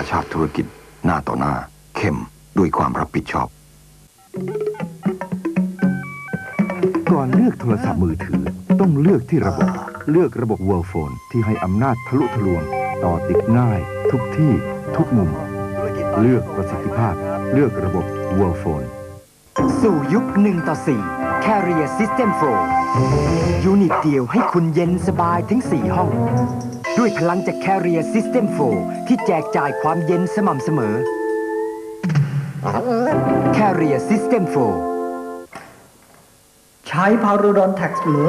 าชาติธุรกิจหน้าต่อหน้า เข้มด้วยความรับผิดชอบ ก่อนเลือกโทรศัพท์มือถือต้องเลือกที่ระบบ เลือกระบบ World Phone ที่ให้อำนาจทะลุทะลวง ต่อติดง่าย ทุกที่ ทุกมุม เลือกประสิทธิภาพ เลือกระบบ World Phone สู่ยุค1ต่อ4 Carrier System 4ยูนิตเดียวให้คุณเย็นสบายถึง 4 ห้อง ด้วยพลังจาก Carrier System 4 ที่แจกจ่ายความเย็นสม่ำเสมอ Carrier System 4 ใช้พารูดอนแท็กซ์หรือ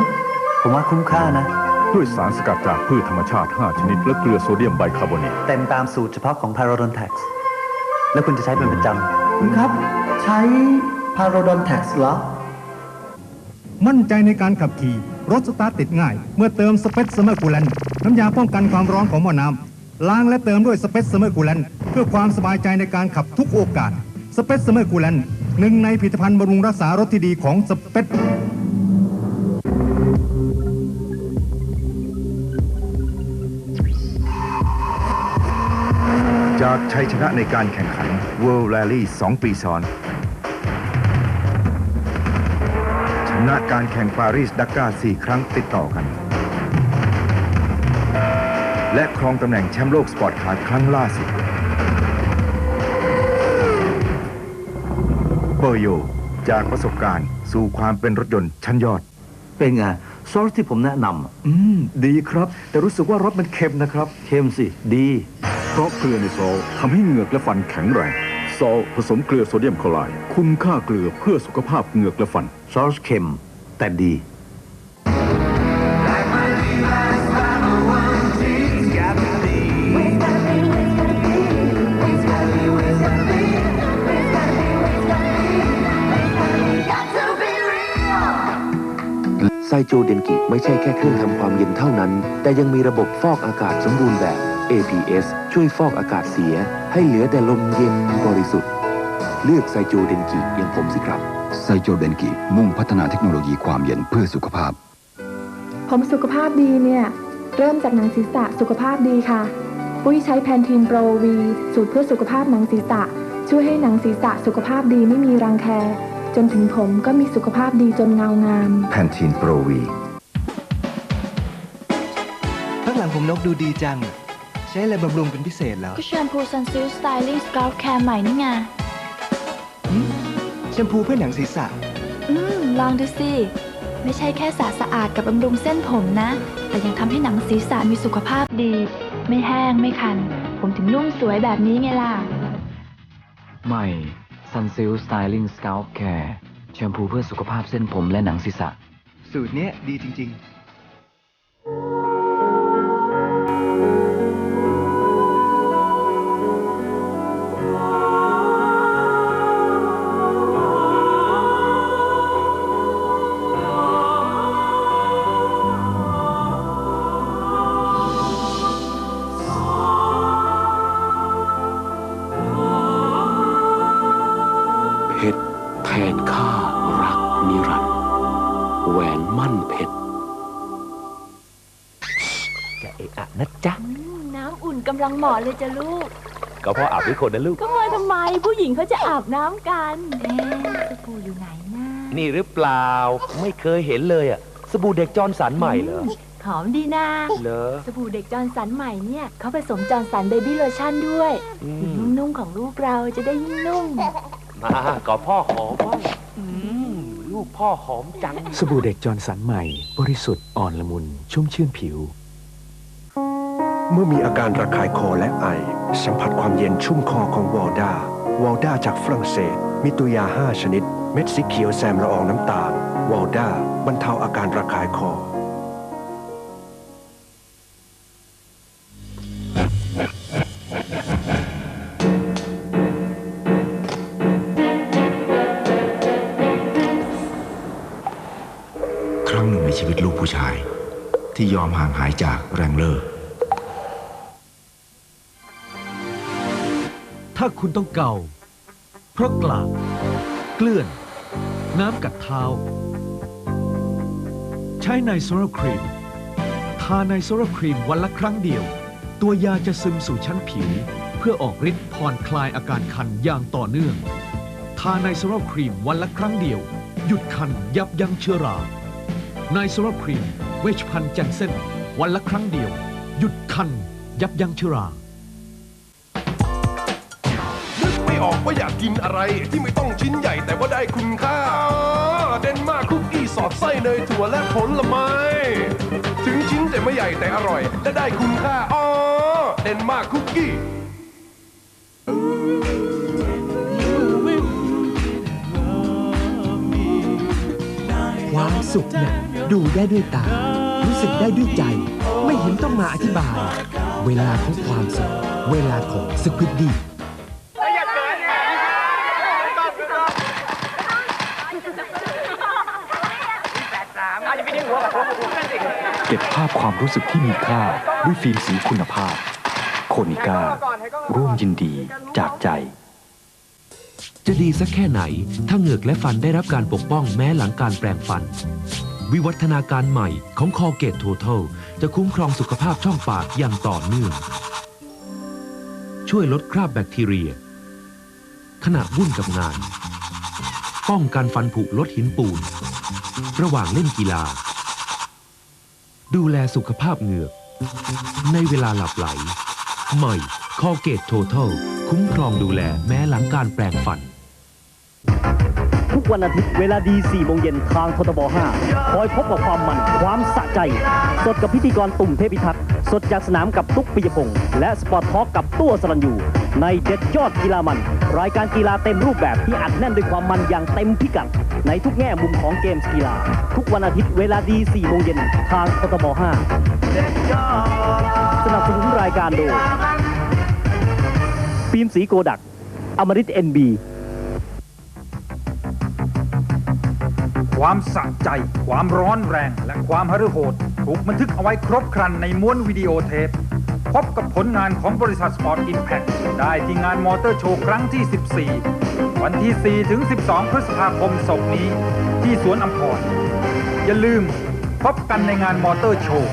ผมว่าคุ้มค่านะ ด้วยสารสกัดจากพืชธรรมชาติ 5 ชนิด และเกลือโซเดียมไบคาร์บอเนตเต็มตามสูตรเฉพาะของพารูดอนแท็กซ์แล้วคุณจะใช้เป็นประจำคุณครับ ใช้พารูดอนแท็กซ์เหรอมั่นใจในการขับขี่ รถสตาร์ทติดง่าย เมื่อเติมสเปซเซอร์คูลเลน น้ำยาป้องกันความร้อนของหม้อน้ำล้างและเติมด้วยสเปซเซอร์คูลเลนเพื่อความสบายใจในการขับทุกโอกาสสเปซเซอร์คูลเลนหนึ่งในผลิตภัณฑ์บำรุงรักษารถที่ดีของสเปซจากชัยชนะในการแข่งขัน World Rally 2 ปีซ้อน ชนะการแข่งปารีสดักกา4ครั้งติดต่อกัน และครองตำแหน่งแชมป์โลกสปอร์ตคาร์ครั้งล่าสุดเปอร์โยจากประสบการณ์สู่ความเป็นรถยนต์ชั้นยอด เป็นไงซอสที่ผมแนะนำอะอืม ดีครับ แต่รู้สึกว่ารสมันเค็มนะครับ เค็มสิ ดี เพราะเกลือในซอลทำให้เหงือกและฟันแข็งแรง ซอลผสมเกลือโซเดียมคลอไรด์คุณค่าเกลือเพื่อสุขภาพเหงือกและฟัน ซอสเค็ม แต่ดี โจเดนกิไม่ใช่แค่เครื่องทำความเย็นเท่านั้น แต่ยังมีระบบฟอกอากาศสมบูรณ์แบบ APS ช่วยฟอกอากาศเสีย ให้เหลือแต่ลมเย็นบริสุทธิ์ เลือกไซโจเดนกิอย่างผมสิครับไซโจเดนกิมุ่งพัฒนาเทคโนโลยีความเย็นเพื่อสุขภาพ ผมสุขภาพดีเนี่ย เริ่มจากหนังศีรษะสุขภาพดีค่ะ ปุ้ยใช้แพนทีนโปรวี สูตรเพื่อสุขภาพหนังศีรษะ ช่วยให้หนังศีรษะสุขภาพดีไม่มีรังแค จนถึงผมก็มีสุขภาพดีจนเงางาม แพนทีนโปรวีข้างหลังผมนกดูดีจัง ใช้อะไรบำรุงเป็นพิเศษเหรอก็แชมพูซันซิลสไตลิ่งสกา l แคร์ใหม่นี่ไงแชมพูเพื่อหนังศีรษะ อืม ลองดูสิ ไม่ใช่แค่สระสะอาดกับบำรุงเส้นผมนะ แต่ยังทำให้หนังศีรษะมีสุขภาพดี ไม่แห้งไม่คัน ผมถึงนุ่มสวยแบบนี้ไงล่ะ ใหม่ ซันซิลสไตลิ่งสกา l p Care แชมพูเพื่อสุขภาพเส้นผมและหนังศีรษะ สูตรเนี้ยดีจริง ๆ น้ำอุ่นกำลังเหมาะเลยจ้ะลูก ก็พ่ออาบด้วยคนนะลูก ก็มาทำไมผู้หญิงเขาจะอาบน้ำกันเอ๊ะสบู่อยู่ไหนนะนี่หรือเปล่าไม่เคยเห็นเลยอะสบู่เด็กจอร์นสันใหม่เหรอหอมดีนะ เหรอ สบู่เด็กจอร์นสันใหม่เนี่ยเขาผสมจอร์นสันเบบี้โลชั่นด้วยอืผิวมนุ่มๆของลูกเราจะได้ยิ่งนุ่ม มาก็พ่อหอมบ้างอืมลูกพ่อหอมจัง สบู่เด็กจอร์นสันใหม่ บริสุทธิ์อ่อนละมุน ชุ่มชื่นผิว เมื่อมีอาการระคายคอและไอ สัมผัสความเย็นชุ่มคอของวอลดาวอลดาจากฝรั่งเศส มีตัวยา 5 ชนิด เม็ดสีเขียวแซมละอองน้ำตาลวอลดาบรรเทาอาการระคายคอ ครั้งหนึ่งในชีวิตลูกผู้ชาย ที่ยอมห่างหายจากแรงเลอร์ ถ้าคุณต้องเกาเพราะกลากเกลื่อน น้ำกัดเท้า ใช้ไนโซรครีม ทาไนโซรครีมวันละครั้งเดียว ตัวยาจะซึมสู่ชั้นผิว เพื่อออกฤทธิ์ผ่อนคลายอาการคันอย่างต่อเนื่อง ทาไนโซรครีมวันละครั้งเดียว หยุดคันยับยั้งเชื้อราไนโซรครีม เวชพันธ์แจนเซนวันละครั้งเดียว หยุดคันยับยั้งเชื้อรา ออกว่าอยากกินอะไร ที่ไม่ต้องชิ้นใหญ่แต่ว่าได้คุณค่า เดนมาร์คุกกี้สอดไส้เนยถั่วและผลไม้ ถึงชิ้นจะไม่ใหญ่แต่อร่อย และได้คุณค่าอ๋อเดนมาร์คุกกี้ความสุขเนี่ยดูได้ด้วยตา รู้สึกได้ด้วยใจ ไม่เห็นต้องมาอธิบาย เวลาของความสุข เวลาของสควิดดี้ เก็บภาพความรู้สึกที่มีค่าด้วยฟิล์มสีคุณภาพ โคนิก้า ร่วมยินดีจากใจ จะดีสักแค่ไหน ถ้าเหงือกและฟันได้รับการปกป้องแม้หลังการแปรงฟัน วิวัฒนาการใหม่ของคอเกต Total จะคุ้มครองสุขภาพช่องปากอย่างต่อเนื่อง ช่วยลดคราบแบคทีเรีย ขณะวุ่นกับงาน ป้องกันฟันผุลดหินปูน ระหว่างเล่นกีฬา ดูแลสุขภาพเหงือก ในเวลาหลับไหล ใหม่คอเกต Total คุ้มครองดูแลแม้หลังการแปรงฟัน ทุกวันอาทิตย์เวลาดี 4 โมงเย็นทางททบ 5 คอยพบกับความมัน ความสะใจ สดกับพิธีกรตุ่มเทพิทักษ์ สดจากสนามกับตุ๊กปิยพงศ์และสปอร์ตทอล์กกับตัวสรัญยูในเด็ดยอดกีฬามัน รายการกีฬาเต็มรูปแบบที่อัดแน่นด้วยความมันอย่างเต็มพิกัด ในทุกแง่มุมของเกมส์กีฬา ทุกวันอาทิตย์เวลาดี 4 โมงเย็นทางททบ5สนับสนุนรายการโดยฟิล์มสีโกดัก อมริตเอ็นบีความสะใจ ความร้อนแรง และความหฤโหด ถูกบันทึกเอาไว้ครบครันในม้วนวิดีโอเทป พบกับผลงานของบริษัทสปอร์ตอิมแพค ได้ที่งานมอเตอร์โชว์ครั้งที่ 14 วันที่ 4 ถึง 12 พฤษภาคมศกนี้ ที่สวนอัมพรอย่าลืมพบกันในงานมอเตอร์โชว์